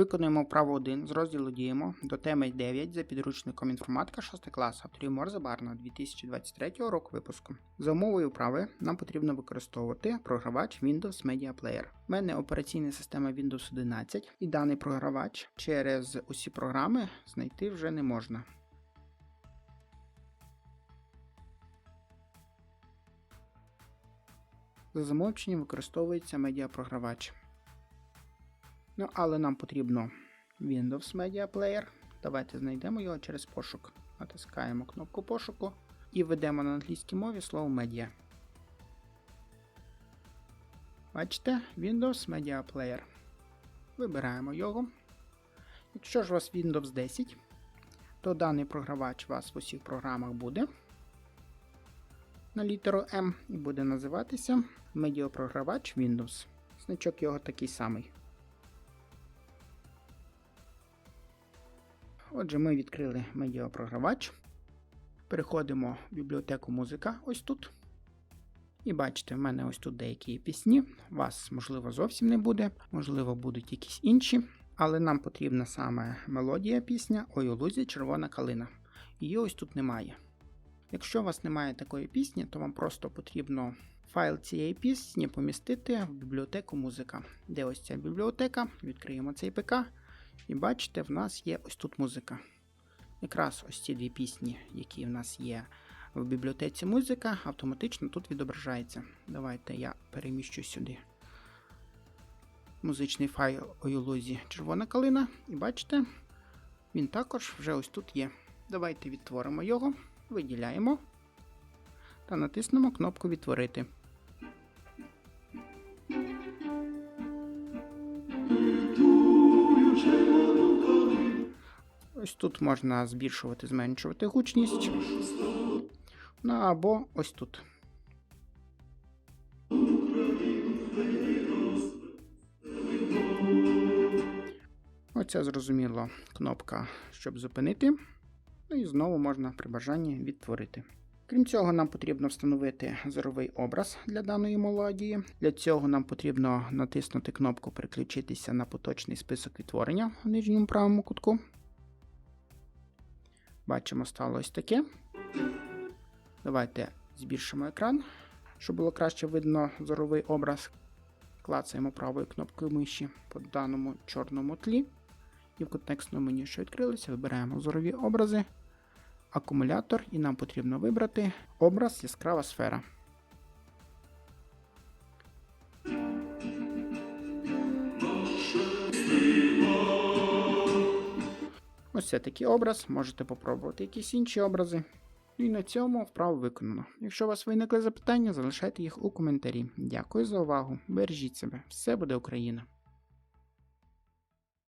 Виконуємо вправу 1 з розділу Діємо до теми 9 за підручником інформатика 6 клас авторів Морзе Барна 2023 року випуску. За умовою вправи нам потрібно використовувати програвач Windows Media Player. У мене операційна система Windows 11 і даний програвач через усі програми знайти вже не можна. За замовченням використовується медіапрогравач. Ну, але нам потрібно Windows Media Player. Давайте знайдемо його через пошук. Натискаємо кнопку пошуку і введемо на англійській мові слово Media. Бачите, Windows Media Player. Вибираємо його. Якщо ж у вас Windows 10, то даний програвач у вас в усіх програмах буде на літеру M і буде називатися Медіапрогравач Windows. Значок його такий самий. Отже, ми відкрили медіапрогравач. Переходимо в бібліотеку музика ось тут. І бачите, в мене ось тут деякі пісні. Вас, можливо, зовсім не буде, можливо, будуть якісь інші. Але нам потрібна саме мелодія пісня Ой у лузі червона калина. Її ось тут немає. Якщо у вас немає такої пісні, то вам просто потрібно файл цієї пісні помістити в бібліотеку музика. Де ось ця бібліотека? Відкриємо цей ПК. І бачите, в нас є ось тут музика. Якраз ось ці дві пісні, які в нас є в бібліотеці музика, автоматично тут відображається. Давайте я переміщу сюди музичний файл Оюлузі Червона калина. І бачите, він також вже ось тут є. Давайте відтворимо його, виділяємо та натиснемо кнопку Відтворити. Ось тут можна збільшувати, зменшувати гучність. Ну або ось тут. Оця зрозуміло кнопка, щоб зупинити. Ну і знову можна при бажанні відтворити. Крім цього, нам потрібно встановити зоровий образ для даної мелодії. Для цього нам потрібно натиснути кнопку Переключитися на поточний список відтворення в нижньому правому кутку. Бачимо, стало ось таке. Давайте збільшимо екран, щоб було краще видно зоровий образ. Клацаємо правою кнопкою миші по даному чорному тлі. І в контекстному меню, що відкрилося, вибираємо зорові образи, акумулятор, і нам потрібно вибрати образ яскрава сфера. Ось це такий образ, можете попробувати якісь інші образи. І на цьому вправо виконано. Якщо у вас виникли запитання, залишайте їх у коментарі. Дякую за увагу. Бережіть себе, все буде Україна!